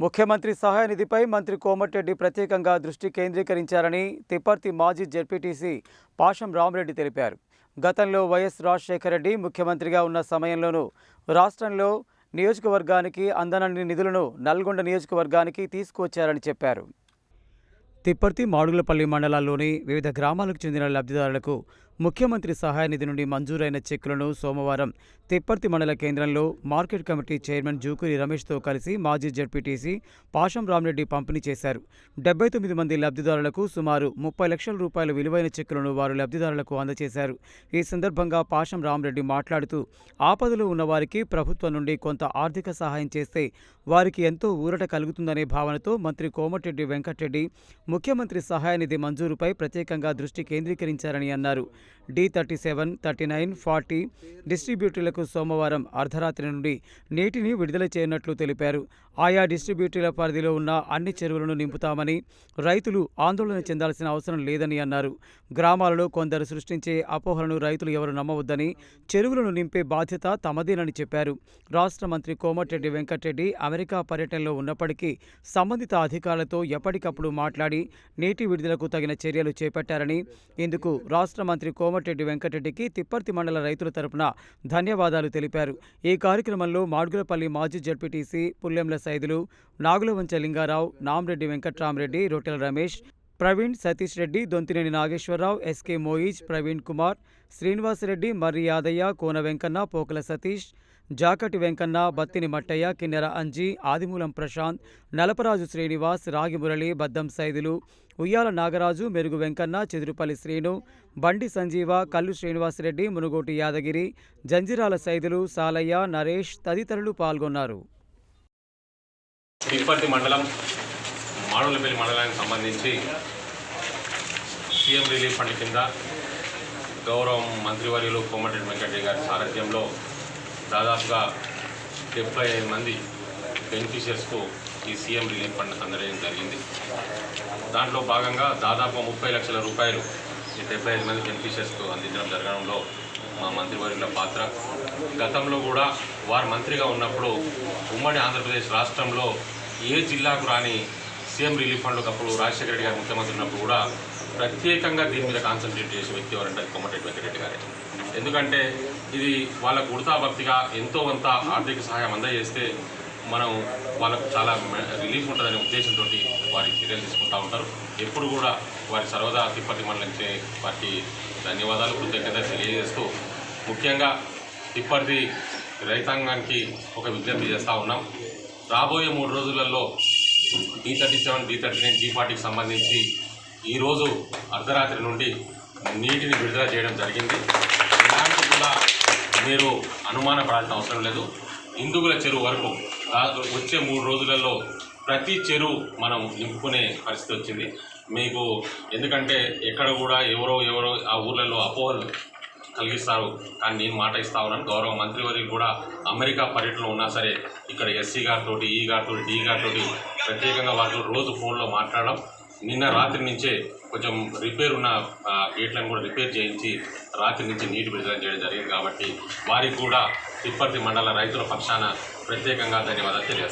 ముఖ్యమంత్రి సహాయ నిధిపై మంత్రి కోమటిరెడ్డి ప్రత్యేకంగా దృష్టి కేంద్రీకరించారని తిప్పర్తి మాజీ జెడ్పీటీసీ పాషం రామరెడ్డి తెలిపారు. గతంలో వైఎస్ రాజశేఖర రెడ్డి ముఖ్యమంత్రిగా ఉన్న సమయంలోనూ రాష్ట్రంలో నియోజకవర్గానికి అందనన్ని నిధులను నల్గొండ నియోజకవర్గానికి తీసుకువచ్చారని చెప్పారు. తిప్పర్తి మాడుగులపల్లి మండలాల్లోని వివిధ గ్రామాలకు చెందిన లబ్ధిదారులకు ముఖ్యమంత్రి సహాయ నిధి నుండి మంజూరైన చెక్కులను సోమవారం తిప్పర్తి మండల కేంద్రంలో మార్కెట్ కమిటీ చైర్మన్ జూకూరి రమేష్తో కలిసి మాజీ జడ్పీటీసీ పాషం రామరెడ్డి పంపిణీ చేశారు. డెబ్బై తొమ్మిది మంది లబ్ధిదారులకు సుమారు ముప్పై లక్షల రూపాయల విలువైన చెక్కులను వారు లబ్ధిదారులకు అందజేశారు. ఈ సందర్భంగా పాషం రామ్రెడ్డి మాట్లాడుతూ ఆపదలో ఉన్నవారికి ప్రభుత్వం నుండి కొంత ఆర్థిక సహాయం చేస్తే వారికి ఎంతో ఊరట కలుగుతుందనే భావనతో మంత్రి కోమటిరెడ్డి వెంకటరెడ్డి ముఖ్యమంత్రి సహాయ నిధి మంజూరుపై ప్రత్యేకంగా దృష్టి కేంద్రీకరించారని అన్నారు. D thirty seven thirty nine forty డిస్ట్రిబ్యూటర్లకు సోమవారం అర్ధరాత్రి నుండి నీటిని విడుదల చేయనున్నట్లు తెలిపారు. ఆయా డిస్ట్రిబ్యూటర్ల పరిధిలో ఉన్న అన్ని చెరువులను నింపుతామని రైతులు ఆందోళన చెందాల్సిన అవసరం లేదని అన్నారు. గ్రామాలలో కొందరు సృష్టించే అపోహలను రైతులు ఎవరు నమ్మవద్దని చెరువులను నింపే బాధ్యత తమదేనని చెప్పారు. రాష్ట్ర మంత్రి కోమటిరెడ్డి వెంకటరెడ్డి అమెరికా పర్యటనలో ఉన్నప్పటికీ సంబంధిత అధికారులతో ఎప్పటికప్పుడు మాట్లాడి నీటి విడుదలకు తగిన చర్యలు చేపట్టారని ఇందుకు రాష్ట్ర మంత్రి కోమటిరెడ్డి వెంకటరెడ్డికి తిప్పర్తి మండల రైతుల తరపున ధన్యవాదాలు తెలిపారు. ఈ కార్యక్రమంలో మాడుగులపల్లి మాజీ జడ్పీటీసీ పుల్లెంల సైదులు నాగులవంచ లింగారావు నామరెడ్డి వెంకట్రామరెడ్డి రొట్టెల రమేష్ ప్రవీణ్ సతీష్ రెడ్డి దొంతినేని నాగేశ్వరరావు ఎస్కే మోయిజ్ ప్రవీణ్ కుమార్ శ్రీనివాసరెడ్డి మర్రి యాదయ్య కోన వెంకన్న పోకల సతీష్ జాకటి వెంకన్న బత్తిని మట్టయ్య కిన్నెర అంజీ ఆదిమూలం ప్రశాంత్ నలపరాజు శ్రీనివాస్ రాగి మురళి బద్దం సైదులు ఉయ్యాల నాగరాజు మెరుగు వెంకన్న చెదురుపల్లి శ్రీను బండి సంజీవ కల్లు శ్రీనివాసరెడ్డి మునుగోటి యాదగిరి జంజిరాల సైదులు సాలయ్య నరేష్ తదితరులు పాల్గొన్నారు. మండలం మాడులపల్లి మండలానికి సంబంధించి సీఎం రిలీఫ్ ఫండ్ కింద గౌరవం మంత్రివర్యులు కోమటిరెడ్డి వెంకటరెడ్డి గారి సారథ్యంలో దాదాపుగా డెబ్బై ఐదు మంది బెనిఫిషియర్స్కు ఈ సీఎం రిలీఫ్ ఫండ్ అందజేయడం జరిగింది. దాంట్లో భాగంగా దాదాపు ముప్పై లక్షల రూపాయలు ఈ డెబ్బై ఐదు మంది బెనిఫిషియర్స్కు అందించడం జరగడంలో మా మంత్రివర్యుల పాత్ర. గతంలో కూడా వారు మంత్రిగా ఉన్నప్పుడు ఉమ్మడి ఆంధ్రప్రదేశ్ రాష్ట్రంలో ఏ జిల్లాకు రాని సీఎం రిలీఫ్ ఫండ్ ఒకప్పుడు రాజశేఖర రెడ్డి గారు ముఖ్యమంత్రి ఉన్నప్పుడు కూడా ప్రత్యేకంగా దీని మీద కాన్సన్ట్రేట్ చేసే వ్యక్తి ఎవరంటే అది కోమటిరెడ్డి వెంకటరెడ్డి గారే. ఎందుకంటే ఇది వాళ్ళకు ఉడతా భక్తిగా ఎంతో కొంత ఆర్థిక సహాయం అందజేస్తే మనం వాళ్ళకు చాలా రిలీఫ్ ఉంటుందనే ఉద్దేశంతో వారి చర్యలు తీసుకుంటూ ఉంటారు. ఎప్పుడు కూడా వారి సర్వదా తిప్పతి మండలించే వారికి ధన్యవాదాలు కృతజ్ఞత తెలియజేస్తూ ముఖ్యంగా తిప్పటి రైతాంగానికి ఒక విజ్ఞప్తి చేస్తూ ఉన్నాం. రాబోయే మూడు రోజులలో D thirty seven D thirty nine D ఫార్టీకి సంబంధించి ఈరోజు అర్ధరాత్రి నుండి నీటిని విడుదల చేయడం జరిగింది. ఇలాంటి కూడా మీరు అనుమానపడాల్సిన అవసరం లేదు. హిందువుల చెరువు వరకు వచ్చే మూడు రోజులలో ప్రతి చెరువు మనం నింపుకునే పరిస్థితి వచ్చింది. మీకు ఎందుకంటే ఎక్కడ కూడా ఎవరో ఎవరో ఆ ఊర్లలో అపోహలు కలిగిస్తారు. కానీ నేను మాట ఇస్తా ఉన్నాను. గౌరవ మంత్రివర్యులు కూడా అమెరికా పర్యటనలో ఉన్నా సరే ఇక్కడ ఎస్సీ గారితో ఈ గారితో డి గారితో ప్రత్యేకంగా వారితో రోజు ఫోన్లో మాట్లాడడం నిన్న రాత్రి నుంచే కొంచెం రిపేర్ ఉన్న గేట్లను కూడా రిపేర్ చేయించి రాత్రి నుంచి నీటి విడుదల చేయడం జరిగింది కాబట్టి వారికి కూడా తిప్పర్తి మండల రైతుల పక్షాన ప్రత్యేకంగా ధన్యవాదాలు తెలియదు